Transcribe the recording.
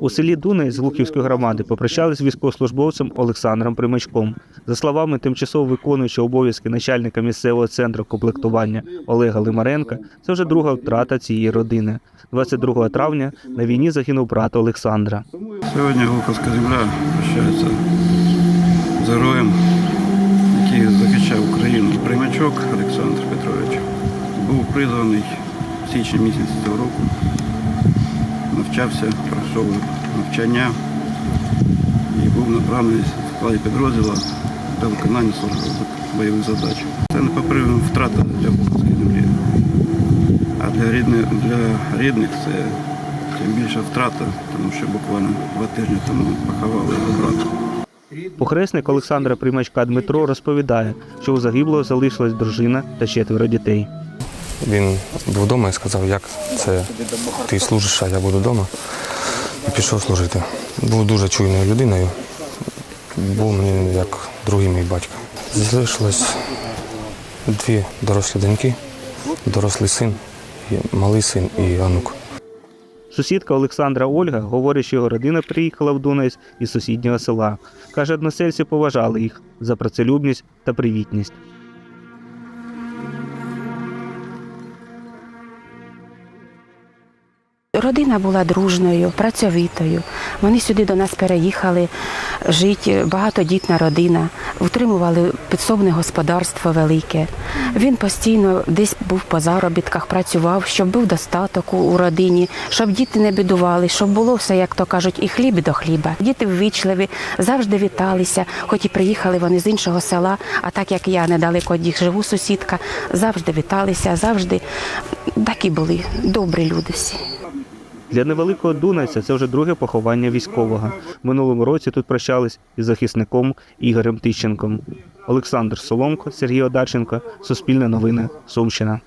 У селі Дунай з Луківської громади попрощались з військовослужбовцем Олександром Примачком. За словами тимчасово виконуючого обов'язки начальника місцевого центру комплектування Олега Лимаренка, це вже друга втрата цієї родини. 22 травня на війні загинув брат Олександра. Сьогодні Глуховська земля прощається з героєм, який захищав Україну. Примачок Олександр Петрович був призваний в січні місяці цього року. Навчався, пройшов навчання і був направлений в складі підрозділу до виконання службових бойових задач. Це непоправима втрата для Глуховської землі. А для рідних, для рідних це тим більша втрата, тому що буквально два тижні тому поховали його брата. Похресник Олександра Примачка Дмитро розповідає, що у загиблого залишилась дружина та четверо дітей. Він був вдома і сказав, як це ти служиш, а я буду вдома. І пішов служити. Був дуже чуйною людиною. Був мені як другий мій батько. Залишилось дві дорослі доньки, дорослий син, малий син і онук. Сусідка Олександра Ольга говорить, що його родина приїхала в Дунайсь із сусіднього села. Каже, односельці поважали їх за працелюбність та привітність. Родина була дружною, працьовитою. Вони сюди до нас переїхали жити, багатодітна родина, утримували підсобне господарство велике. Він постійно десь був по заробітках, працював, щоб був достаток у- родині, щоб діти не бідували, щоб було все, як то кажуть, і хліб до хліба. Діти ввічливі, завжди віталися, хоч і приїхали вони з іншого села, а так як я недалеко від їх живу, сусідка, завжди віталися, завжди такі були добрі люди всі. Для невеликого Дунайця це вже друге поховання військового. Минулому році тут прощались із захисником Ігорем Тищенком. Олександр Соломко, Сергій Одарченко, Суспільне новини, Сумщина.